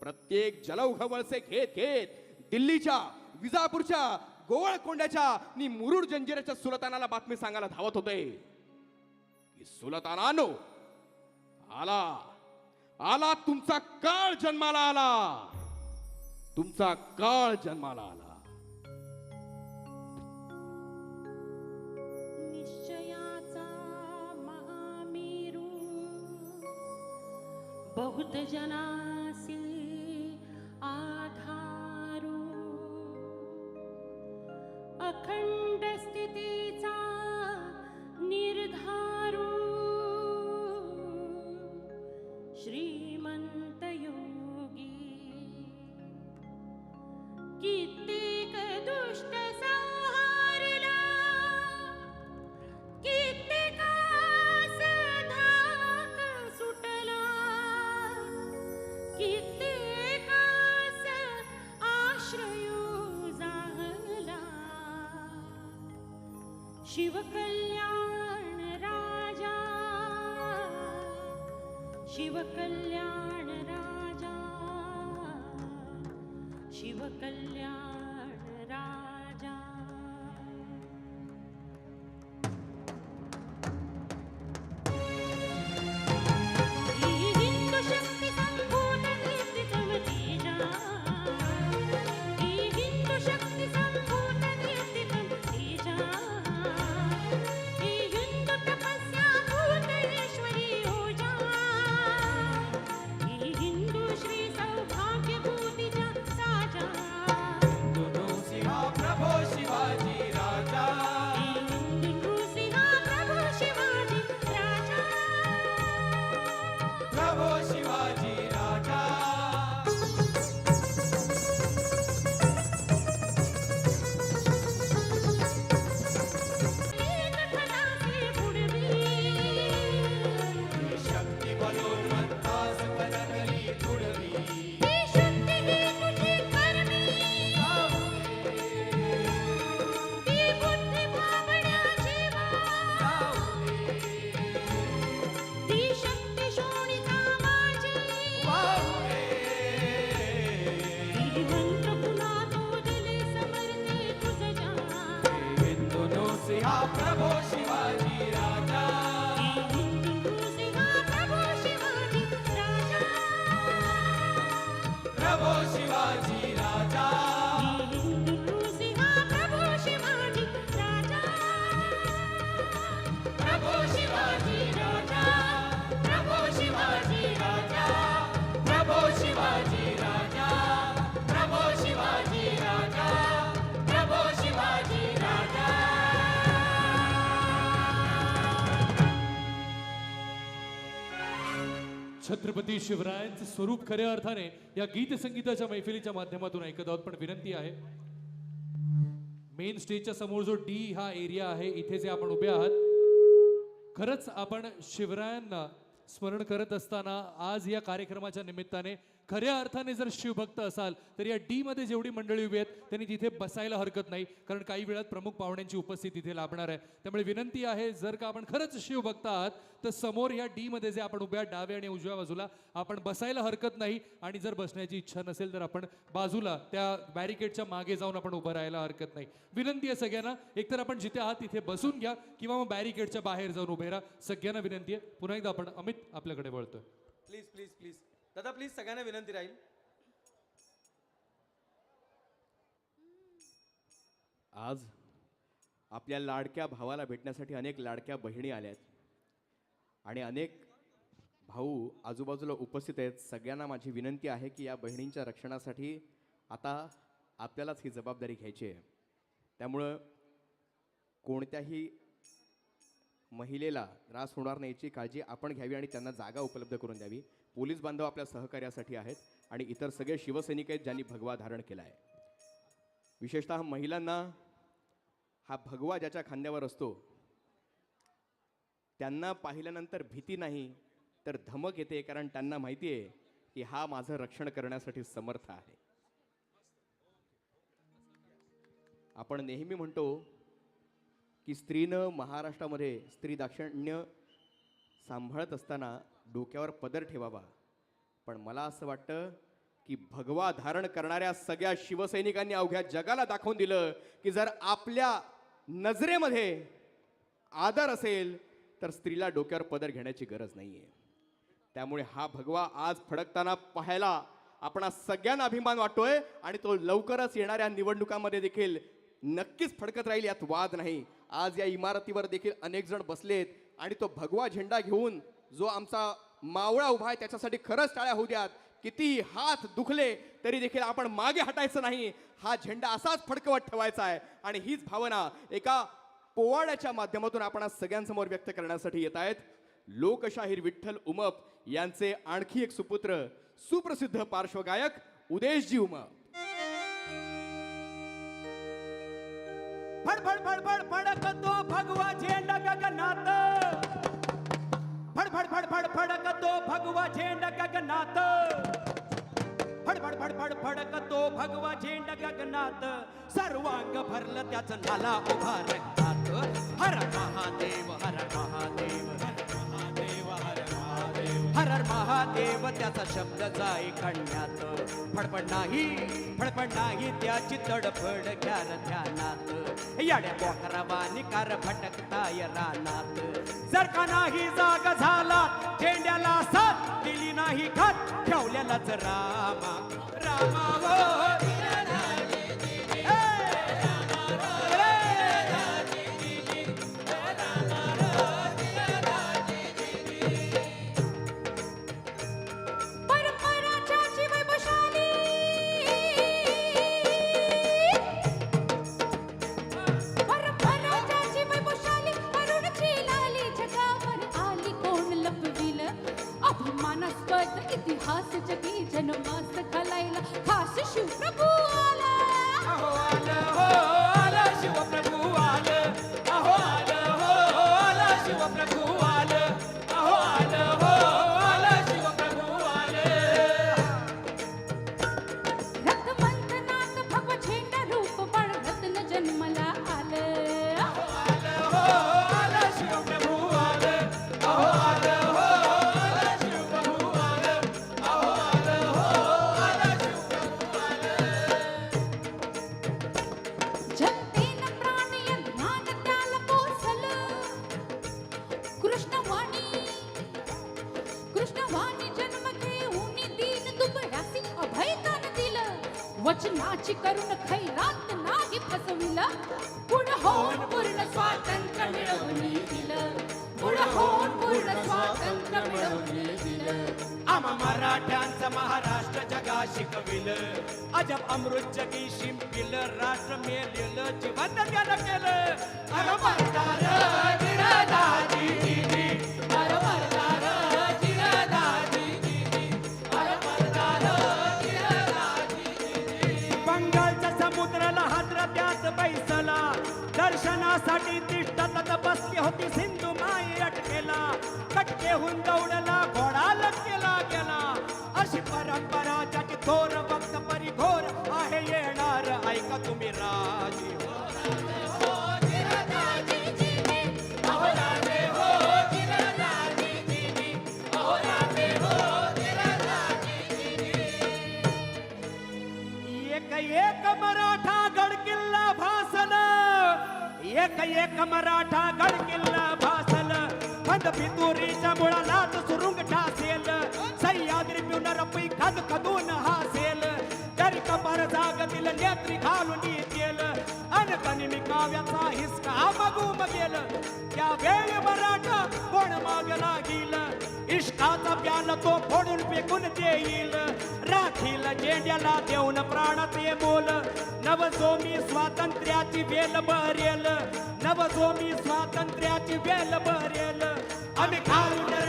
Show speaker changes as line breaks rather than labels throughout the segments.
प्रत्येक जलौघ वळसे घेत घेत दिल्लीच्या विजापूरच्या गोवळकोंड्याच्या आणि मुरुड जंजिराच्या सुलतानाला बातमी सांगायला धावत होते. की सुलतानानो आला आला तुमचा काळ जन्माला आला. तुमचा काळ जन्माला आला.
निश्चयाचा बहुत जना अखण्ड सा शिवकल्याण राजा शिवकल्याण
शिवाजी राजा
छत्रपती शिवरायांचं स्वरूप खऱ्या अर्थाने या गीत संगीताच्या मैफिलीच्या माध्यमातून ऐकत आहोत. पण विनंती आहे मेन स्टेजच्या समोर जो डी हा एरिया आहे इथे जे आपण उभे आहात खरंच आपण शिवरायांना स्मरण करत असताना आज या कार्यक्रमाच्या निमित्ताने खऱ्या अर्थाने जर शिवभक्त असाल तर या डी मध्ये जेवढी मंडळी उभी आहेत त्यांनी तिथे बसायला हरकत नाही कारण काही वेळात प्रमुख पाहुण्यांची उपस्थिती तिथे लाभणार आहे. त्यामुळे विनंती आहे जर का आपण खरंच शिवभक्त आहात तर समोर या डी मध्ये जे आपण उभ्या डाव्या आणि उजव्या बाजूला आपण बसायला हरकत नाही आणि जर बसण्याची इच्छा नसेल तर आपण बाजूला त्या बॅरिकेडच्या मागे जाऊन आपण उभं राहायला हरकत नाही. विनंती आहे सगळ्यांना एकतर आपण जिथे आहात तिथे बसून घ्या किंवा मग बॅरिकेडच्या बाहेर जाऊन उभे राहा. सगळ्यांना विनंती आहे. पुन्हा एकदा आपण अमित आपल्याकडे वळतोय.
प्लीज प्लीज प्लीज दादा प्लीज सगळ्यांना विनंती राहील.
आज आपल्या लाडक्या भावाला भेटण्यासाठी अनेक लाडक्या बहिणी आल्यात आणि अनेक भाऊ आजूबाजूला उपस्थित आहेत. सगळ्यांना माझी विनंती आहे की या बहिणींच्या रक्षणासाठी आता आपल्यालाच ही जबाबदारी घ्यायची आहे. त्यामुळं कोणत्याही महिलेला त्रास होणार नाही याची काळजी आपण घ्यावी आणि त्यांना जागा उपलब्ध करून द्यावी. पोलीस बांधव आपल्या सहकार्यासाठी आहेत आणि इतर सगळे शिवसैनिक आहेत ज्यांनी भगवा धारण केला आहे. विशेषतः महिलांना हा भगवा ज्याच्या खांद्यावर असतो त्यांना पाहिल्यानंतर भीती नाही तर धमक येते कारण त्यांना माहिती आहे की हा माझं रक्षण करण्यासाठी समर्थ आहे. आपण नेहमी म्हणतो की स्त्रीनं महाराष्ट्रामध्ये स्त्री दाक्षिण्य सांभाळत असताना डोक्यावर पदर ठेवावा. पण मला असं वाटतं की भगवा धारण करणाऱ्या सगळ्या शिवसैनिकांनी अवघ्या जगाला दाखवून दिलं की जर आपल्या नजरेमध्ये आदर असेल तर स्त्रीला डोक्यावर पदर घेण्याची गरज नाही आहे त्यामुळे हा भगवा आज फडकताना पाहायला आपण सगळ्यांना अभिमान वाटतोय आणि तो लवकरच येणाऱ्या निवडणुकांमध्ये देखील नक्कीच फडकत राहील यात वाद नाही. आज या इमारतीवर देखील अनेक जण बसलेत आणि तो भगवा झेंडा घेऊन जो आमचा मावळा उभा आहे त्याच्यासाठी खरंच टाळ्या होऊ द्यात. कितीही हात दुखले तरी देखील आपण मागे हटायचं नाही. हा झेंडा असाच फडकवत ठेवायचा आहे. आणि हीच भावना एका पोवाड्याच्या माध्यमातून आपण आज सगळ्यांसमोर व्यक्त करण्यासाठी येत आहेत. लोकशाहीर विठ्ठल उमप यांचे आणखी एक सुपुत्र सुप्रसिद्ध पार्श्वगायक उदेशजी उमप.
फड फड फड फड फडकतो भगवा झेंडा गगनात. फड फड फडकतो भगवा झेंड गगनात. फड फड फड फड फडकतो भगवा झेंड गगनात. सर्वांग भरलं त्याचं नाला उभा रंगात. हर महादेव हर महादेव हर महादेव. हर हर महादेव त्याचा शब्द जाई खंड्यात. फडफड नाही फडफड नाही त्याची तडफड घ्याल ध्यानात. याड्या बोकरावानी कार भटकताय रानात. जर का नाही जाग झाला झेंड्याला साथ दिली नाही खात. ठेवल्यालाच रामा रामा मराठ्यांचं महाराष्ट्र जगा शिकविल अजब अमृत जगी शिंपिल राष्ट्र मेलेलं जीवन त्याला केलं. अरे अरे अरे बंगालच्या समुद्राला हादरा त्यात बैसला. दर्शनासाठी तिष्ठत बसली होती सिंधू माई अटकेला. कटकेहून दौडला घोडा लटकेला गेला. अशी परंपरा ज्याची थोर भक्त परी बंद पितुरीच्या मुळालाच सुरुंग ठासेल. सह्याद्री पिवणार पै खद खदून हासेल. तरी कपार जागतील नेत्री घालून येतील. अन मी काव्याचा हिसका मगूम गेल त्या वेळ मराठा कोण माग लागील? इष्टाचा प्याला तो फोडून फेकून देईल. राखील जेंड्याला देऊन प्राणाचे बोल. नवजोमी स्वातंत्र्याची वेल बरेल. नवजोमी स्वातंत्र्याची वेल बरेल. होणार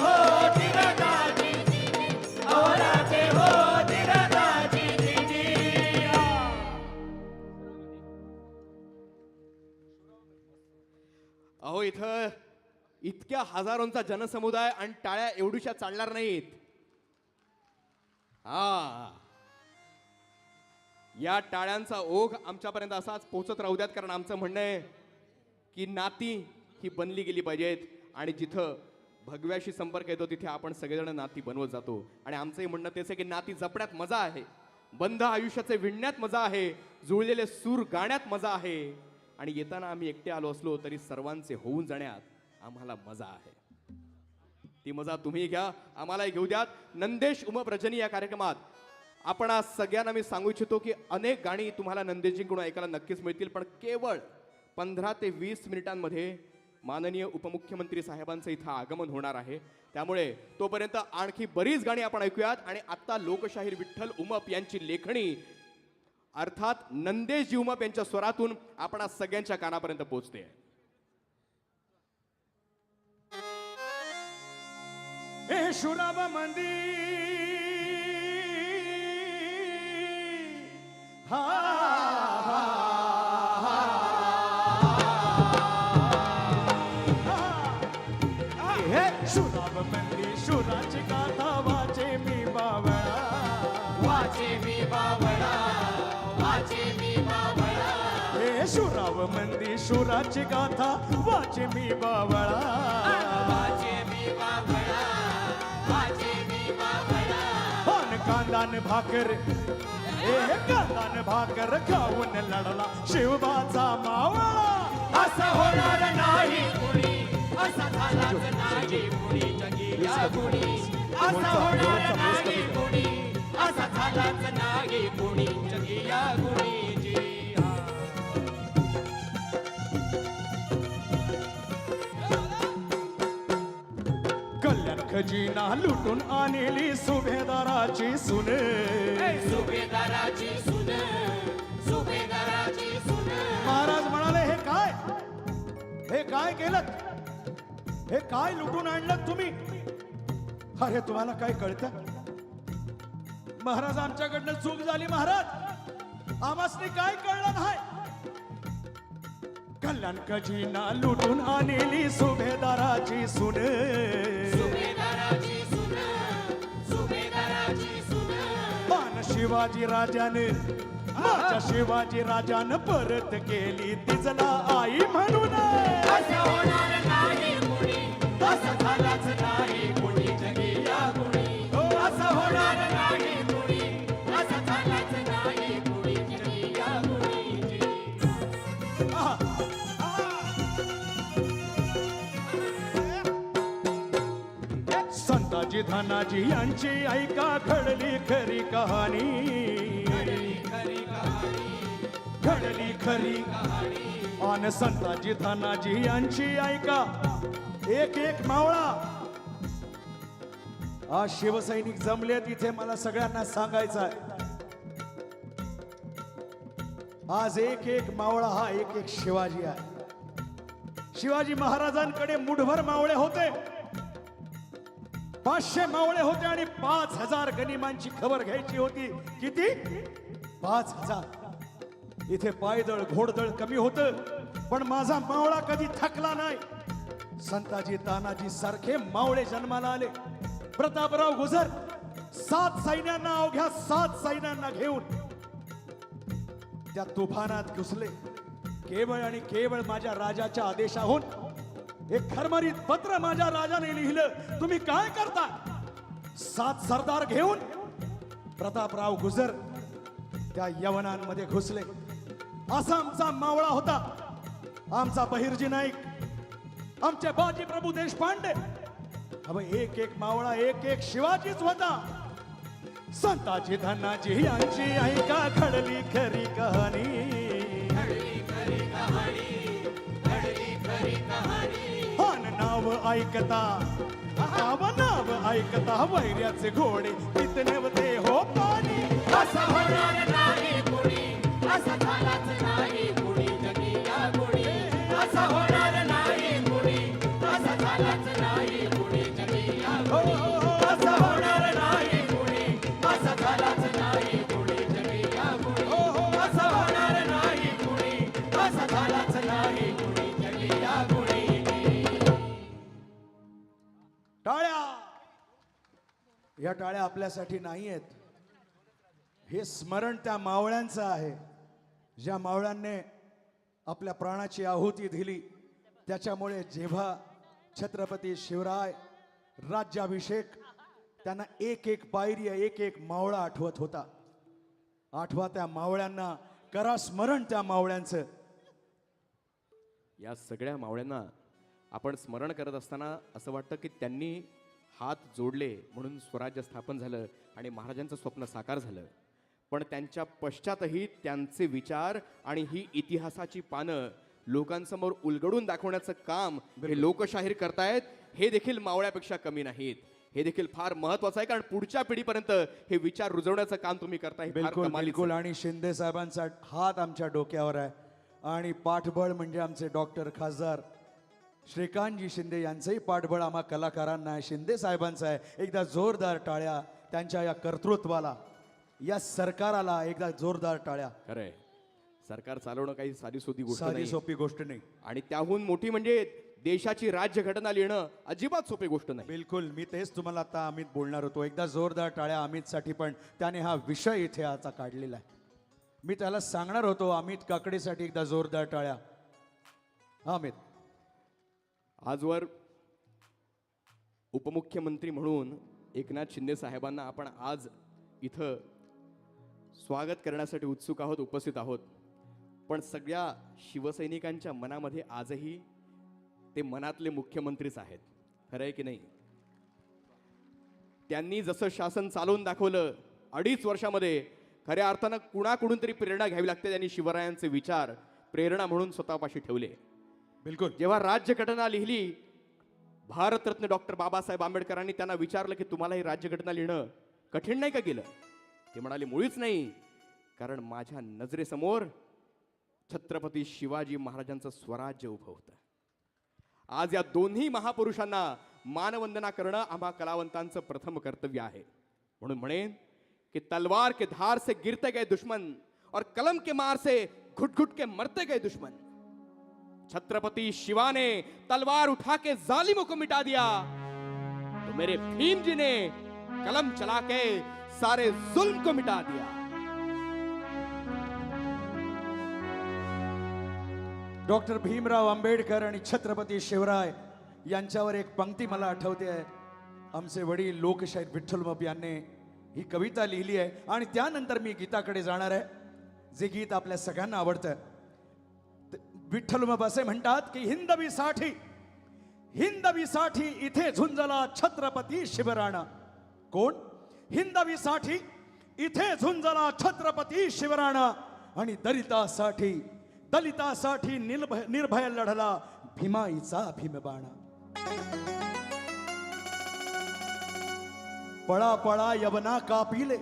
हो हो हो
अहो इथं इतक्या हजारोंचा जनसमुदाय आणि टाळ्या एवढ्याशा चालणार नाहीत. हा. या टाळ्यांचा ओघ आमच्यापर्यंत असाच पोहोचत राहू द्यात कारण आमचं म्हणणं आहे की नाती ही बनली गेली पाहिजेत आणि जिथं भगव्याशी संपर्क येतो तिथे आपण सगळेजण नाती बनवत जातो. आणि आमचंही म्हणणं तेच आहे की नाती जपण्यात मजा आहे. बंध आयुष्याचे विणण्यात मजा आहे. जुळलेले सूर गाण्यात मजा आहे. आणि येताना आम्ही एकटे आलो असलो तरी सर्वांचे होऊन जाण्यात आम्हाला मजा आहे. ती मजा तुम्ही घ्या आम्हालाही घेऊ द्यात. नंदेश उमप्रजनी या कार्यक्रमात आपण आज सगळ्यांना मी सांगू इच्छितो की अनेक गाणी तुम्हाला नंदेशजींकडून ऐकायला नक्कीच मिळतील पण केवळ पंधरा ते वीस मिनिटांमध्ये माननीय उपमुख्यमंत्री साहेबांचं इथं आगमन होणार आहे. त्यामुळे तोपर्यंत आणखी बरीच गाणी आपण ऐकूयात आणि आत्ता लोकशाहीर विठ्ठल उमप यांची लेखणी अर्थात नंदेशजी उमप यांच्या स्वरातून आपण आज सगळ्यांच्या कानापर्यंत पोहोचते
हे शुराब मंदी हा हे शुराब मंदी शुराची गाथा वाचे मी बावळा
वाचे मी बावळा वाचे मी बावळा
हे शुराब मंदी शुराची गाथा वाचे मी बावळा कांदान भाकर. हे कांदान भाकर खाऊन लढला शिवबाचा मावळा.
असा होणार नाही कुणी. असं झालाच नाही कुणी. जगी कुणी. असं होणार नाही कुणी. असा झालाच नाही कुणी. जगी या कुणी.
खजिना लुटून आणली सुभेदाराची सुने.
सुभेदाराची सुन सुभेदाराची सुन.
महाराज म्हणाले हे काय? हे काय केलं? हे काय लुटून आणलं तुम्ही? अरे तुम्हाला काय कळतं? महाराज आमच्याकडनं चूक झाली महाराज. आमासने काय कळलं नाही? कल्याण खजिना लुटून आणली सुभेदाराची सुने. शिवाजी राजाने माझ्या शिवाजी राजानं परत केली. तिजला आई म्हणून.
असं होणार नाही.
संताजी धनाजी यांची ऐका घडली खरी कहाणी. घडली खरी आन संताजी धनाजी यांची ऐका. एक एक मावळा. आज शिवसैनिक जमले तिथे मला सगळ्यांना सांगायचं आहे. आज एक एक मावळा हा एक एक शिवाजी आहे. शिवाजी महाराजांकडे मुठभर मावळे होते. पाचशे मावळे होते आणि पाच हजार गनिमांची खबर घ्यायची होती. किती? पाच हजार. इथे पायदळ घोडदळ कमी होत पण माझा मावळा कधी थकला नाही. संताजी तानाजी सारखे मावळे जन्माला आले. प्रतापराव गुजर सात सैन्यांना अवघ्या सात सैन्यांना घेऊन. त्या तुफानात घुसले. केवळ आणि केवळ माझ्या राजाच्या आदेशाहून एक खरमरीत पत्र माझ्या राजाने लिहिलं. तुम्ही काय करता? सात सरदार घेऊन प्रतापराव गुजर त्या यवनांमध्ये घुसले. असा आमचा मावळा होता. आमचा बहिर्जी नाईक आमचे बाजी प्रभू देशपांडे. अब एक एक मावळा एक एक शिवाजीच होता. संताजी धनाजी यांची ऐका खडली खरी कहाणी. ऐकता. नाव ऐकता वैर्याचे घोडे तितनेवते हो पाणी. टाळ्या टाळ्या आपल्यासाठी नाही आहेत हे स्मरण त्या मावळ्यांचं आहे. ज्या मावळ्यांनी आपल्या प्राणाची आहुती दिली त्याच्यामुळे जेव्हा छत्रपती शिवराय राज्याभिषेक त्यांना एक एक पायरी एक एक मावळा आठवत होता. आठवा त्या मावळ्यांना करा स्मरण त्या मावळ्यांचं.
या सगळ्या मावळ्यांना आपण स्मरण करत असताना असं वाटतं की त्यांनी हात जोडले म्हणून स्वराज्य स्थापन झालं आणि महाराजांचं स्वप्न साकार झालं. पण त्यांच्या पश्चातही त्यांचे विचार आणि ही इतिहासाची पानं लोकांसमोर उलगडून दाखवण्याचं काम हे लोकशाहीर करतायत हे देखील मावळ्यापेक्षा कमी नाहीत. हे देखील फार महत्वाचं आहे कारण पुढच्या पिढीपर्यंत हे विचार रुजवण्याचं काम तुम्ही करताय
बिलकुल बिलकुल. आणि शिंदे साहेबांचा हात आमच्या डोक्यावर आहे. आणि पाठबळ म्हणजे आमचे डॉक्टर खासदार श्रीकांतजी शिंदे यांचंही पाठबळ आम्हा कलाकारांना आहे शिंदे साहेबांचं आहे. एकदा जोरदार टाळ्या त्यांच्या या कर्तृत्वाला या सरकाराला एकदा जोरदार टाळ्या.
खरंय. सरकार चालवणं काही साधी सोधी गोष्ट
साधी
नाही.
सोपी गोष्ट नाही.
आणि त्याहून मोठी म्हणजे देशाची राज्यघटना लिहिणं अजिबात सोपी गोष्ट नाही.
बिलकुल मी तेच तुम्हाला आता अमित बोलणार होतो. एकदा जोरदार टाळ्या अमितसाठी पण त्याने हा विषय इथे आता काढलेला आहे. मी त्याला सांगणार होतो अमित काकडीसाठी एकदा जोरदार टाळ्या. हा अमित.
आजवर उपमुख्यमंत्री म्हणून एकनाथ शिंदे साहेबांना आपण आज इथं स्वागत करण्यासाठी उत्सुक आहोत उपस्थित आहोत. पण सगळ्या शिवसैनिकांच्या मनामध्ये आजही ते मनातले मुख्यमंत्रीच आहेत. खरं आहे की नाही? त्यांनी जसं शासन चालवून दाखवलं अडीच वर्षामध्ये खऱ्या अर्थानं कुणाकडून तरी प्रेरणा घ्यावी लागते त्यांनी शिवरायांचे विचार प्रेरणा म्हणून स्वतःपाशी ठेवले.
बिलकुल.
जेव्हा राज्यघटना लिहिली भारतरत्न डॉक्टर बाबासाहेब आंबेडकरांनी त्यांना विचारलं की तुम्हाला ही राज्यघटना लिहिणं कठीण नाही का गेलं? ते म्हणाले मुळीच नाही. कारण माझ्या नजरेसमोर छत्रपती शिवाजी महाराजांचं स्वराज्य उभं होतं. आज या दोन्ही महापुरुषांना मानवंदना करणं आम्हा कलावंतांचं प्रथम कर्तव्य आहे. म्हणून म्हणेन की तलवार के धार से गिरते गए दुश्मन और कलम के मार से घुट घुट के मरते गए दुश्मन. छत्रपति शिवा ने तलवार उठा के जालिमों को मिटा दिया। तो मेरे भीम जी ने कलम चला के सारे जुल्म को मिटा दिया।
डॉक्टर भीमराव आंबेडकर आणि छत्रपती शिवराय यांच्यावर एक पंक्ती मला आठवते आहे. आमचे वडील लोकशाहीर विठ्ठलमप यांनी ही कविता लिहिली आहे आणि त्यानंतर मी गीताकडे जाणार आहे. जे गीत आपल्या सगळ्यांना आवडतं त- असे म्हणतात की हिंदवीसाठी हिंदवीसाठी इथे झुंजला छत्रपती शिवराणा. कोण? हिंदवीसाठी इथे झुंजला छत्रपती शिवराणा. आणि दलितासाठी दलितासाठी निर्भय निर्भय लढला भीमाईचा भीमबाणा. पळा पळा यवना कापिले.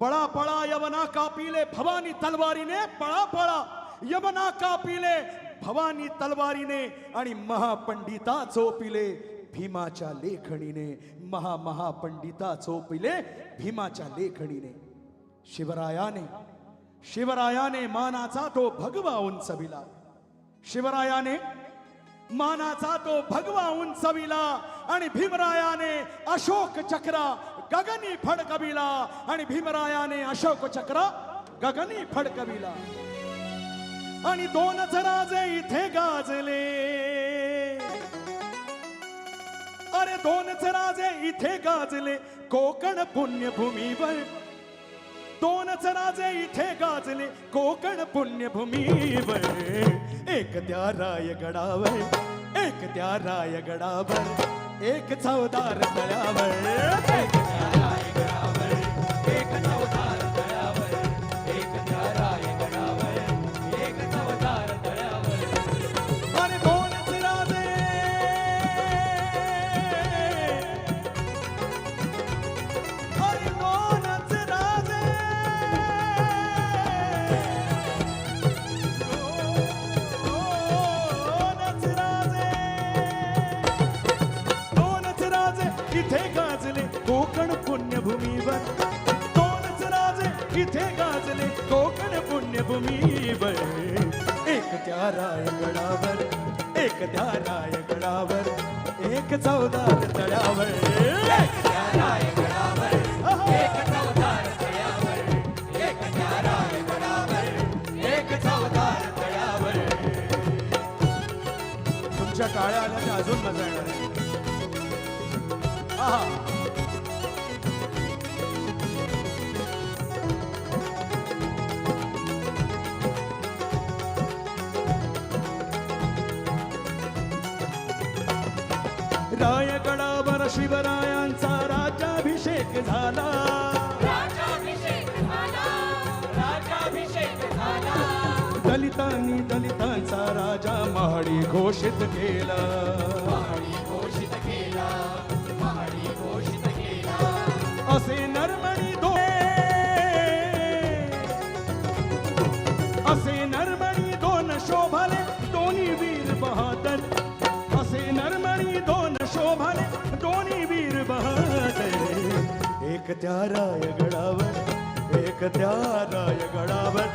पळा पळा यवना कापिले. भवानी तलवारीने पळा पळा. यवना कापिले भवानी तलवारीने आणि महापंडिता चोपिले. भीमाच्या लेखणीने महा महापंडिता चोपिले भीमाच्या लेखणीने. शिवरायाने शिवरायाने मानाचा तो भगवा उंचविला. शिवरायाने मानाचा तो भगवा उंचविला आणि भीमरायाने अशोक चक्र गगनी फडकविला आणि भीमरायाने अशोक चक्र गगनी फडकविला. आणि दोनच राजे इथे गाजले. अरे दोनच राजे इथे गाजले कोकण पुण्यभूमीवर. दोनच राजे इथे गाजले कोकण पुण्यभूमीवर. एक त्या रायगडावर एक त्या रायगडावर एक चौदार तळ्यावर. भूमीवर. दोनच राजे इथे गाजले. कोकण पुण्यभूमीवर. एक त्या रायगडावर एक त्या रायगडावर एक चौदार तळावर त्या रायगडावर एक चौदार तळावर काळ्या आल्या अजून मजा येणार आहे. शिवरायांचा राज्याभिषेक झाला. दलितांनी दलितांचा राजा महाडी घोषित केला. असे नरमणी एक त्या रायगडावर एक त्या रायगडावर